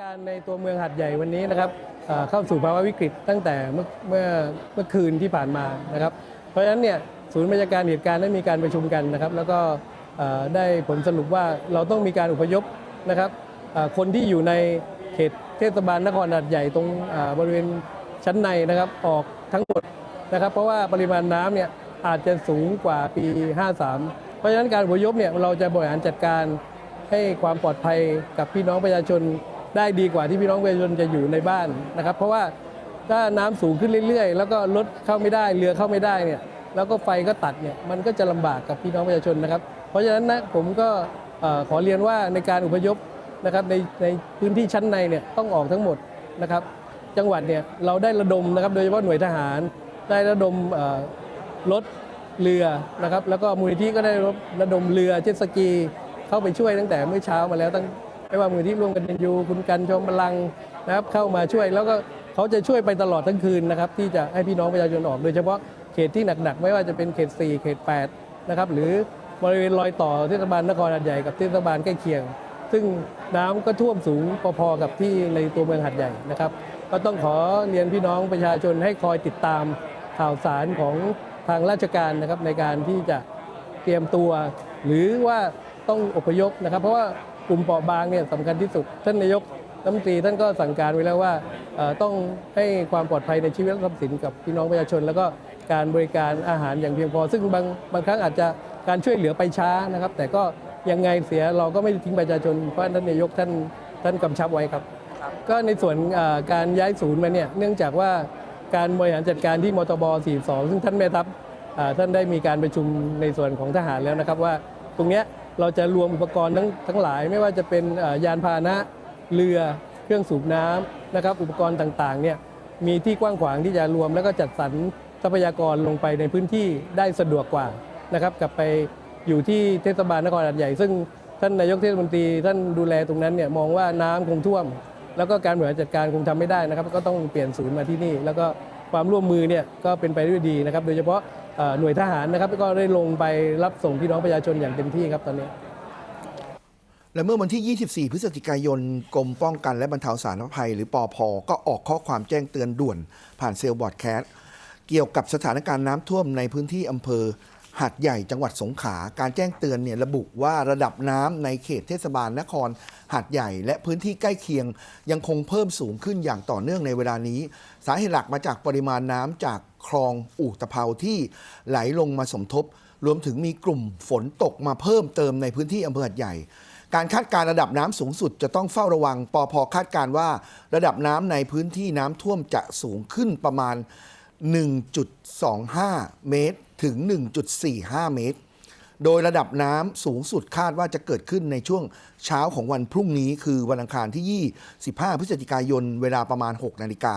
การในตัวเมืองหัดใหญ่วันนี้นะครับเข้าสู่ภาวะวิกฤตตั้งแต่เมื่อเมื่อเมื่อคืนที่ผ่านมานะครับ เพราะฉะนั้นเนี่ยศูนย์บรรยากาศเหตุการณ์ได้มีการประชุมกันนะครับ แล้วก็ได้ผลสรุปว่าเราต้องมีการอพยพนะครับคนที่อยู่ในเขตเทศบาลนครหัดใหญ่ตรงบริเวณชั้นในนะครับออกทั้งหมดนะครับ เพราะว่าปริมาณน้ำเนี่ยอาจจะสูงกว่าปี 53 เพราะฉะนั้นการอพยพเนี่ยเราจะบริหารจัดการให้ความปลอดภัยกับพี่น้องประชาชน ได้ดีกว่าที่พี่น้องประชาชนจะอยู่ในบ้านนะครับ เพราะว่าถ้าน้ำสูงขึ้นเรื่อยๆ แล้วก็รถเข้าไม่ได้เรือเข้าไม่ได้เนี่ยแล้วก็ไฟก็ตัดเนี่ยมันก็จะลำบากกับพี่น้องประชาชนนะครับ เพราะฉะนั้นนะผมก็ขอเรียนว่าในการอพยพนะครับในในพื้นที่ชั้นในเนี่ยต้องออกทั้งหมดนะครับ จังหวัดเนี่ยเราได้ระดมนะครับ โดยเฉพาะหน่วยทหาร ได้ระดมรถเรือนะครับ แล้วก็มูลนิธิก็ได้ระดมเรือเจ็ตสกี เข้าไปช่วยตั้งแต่เมื่อเช้ามาแล้วตั้ง ไม่ว่ามูลที่ร่วมกันเป็นยูคุณกันชมพลังนะครับเข้ามาช่วยแล้วก็เขาจะช่วยไปตลอดทั้งคืนนะครับที่จะให้พี่น้องประชาชนออก โดยเฉพาะเขตที่หนักๆ ไม่ว่าจะเป็นเขต 4 เขต 8 นะครับ หรือบริเวณรอยต่อเทศบาลนครหัดใหญ่กับเทศบาลใกล้เคียง ซึ่งน้ำก็ท่วมสูงพอๆกับที่ในตัวเมืองหัดใหญ่นะครับ ก็ต้องขอเรียนพี่น้องประชาชนให้คอยติดตามข่าวสารของทางราชการนะครับในการที่จะเตรียมตัว หรือว่าต้องอพยพนะครับ เพราะว่า ลุ่มเปราะบางเนี่ยสำคัญที่สุด ท่านนายกรัฐมนตรีท่านก็สั่งการไว้แล้วว่าต้องให้ความปลอดภัยในชีวิตและทรัพย์สินกับพี่น้องประชาชน แล้วก็การบริการอาหารอย่างเพียงพอ ซึ่งบางบางครั้งอาจจะการช่วยเหลือไปช้านะครับ แต่ก็ยังไงเสียเราก็ไม่ทิ้งประชาชนเพราะท่านนายกท่านท่านกำชับไว้ครับ ก็ในส่วนการย้ายศูนย์มาเนี่ยเนื่องจากว่าการบริหารจัดการที่มทบ 42 ซึ่งท่านแม่ทัพท่านได้มีการประชุมในส่วนของทหารแล้วนะครับว่าตรงเนี้ย เราจะรวมอุปกรณ์ทั้งทั้งหลาย ไม่ว่าจะเป็นยานพาหนะเรือเครื่องสูบน้ำนะครับอุปกรณ์ต่างๆเนี่ยมีที่กว้างขวางที่จะรวม แล้วก็จัดสรรทรัพยากรลงไปในพื้นที่ได้สะดวกกว่านะครับกลับไปอยู่ที่เทศบาลนครหัดใหญ่ ซึ่งท่านนายกเทศมนตรีท่านดูแลตรงนั้นเนี่ยมองว่าน้ำคงท่วม แล้วก็การบริหารจัดการคงทำไม่ได้นะครับ ก็ต้องเปลี่ยนศูนย์มาที่นี่ แล้วก็ความร่วมมือเนี่ยก็เป็นไปด้วยดีนะครับ โดยเฉพาะ หน่วยทหารนะครับก็ได้ลงไปรับส่งพี่น้องประชาชนอย่างเต็มที่ครับตอนนี้ และเมื่อวันที่ 24 พฤศจิกายนกรมป้องกันและบรรเทาสาธารณภัย หรือปอพก็ออกข้อความแจ้งเตือนด่วนผ่านเซลล์บอร์ดแคสเกี่ยวกับสถานการณ์น้ำท่วมในพื้นที่อำเภอ หาดใหญ่จังหวัดสงขลาการแจ้งเตือนเนี่ยระบุว่าระดับน้ำในเขตเทศบาลนคร หาดใหญ่ และพื้นที่ใกล้เคียง ยังคงเพิ่มสูงขึ้นอย่างต่อเนื่องในเวลานี้ สาเหตุหลักมาจากปริมาณน้ำจากคลองอู่ตะเภาที่ไหลลงมาสมทบ รวมถึงมีกลุ่มฝนตกมาเพิ่มเติมในพื้นที่อำเภอหาดใหญ่การคาดการระดับน้ำสูงสุดจะต้องเฝ้าระวัง ปอพคาดการว่า ระดับน้ำในพื้นที่น้ำท่วมจะสูงขึ้นประมาณ 1.25 เมตรถึง 1.45 เมตร โดยระดับน้ำสูงสุดคาดว่าจะเกิดขึ้นในช่วงเช้าของวันพรุ่งนี้คือวันอังคารที่ 25 พฤศจิกายน เวลาประมาณ 6 นาฬิกา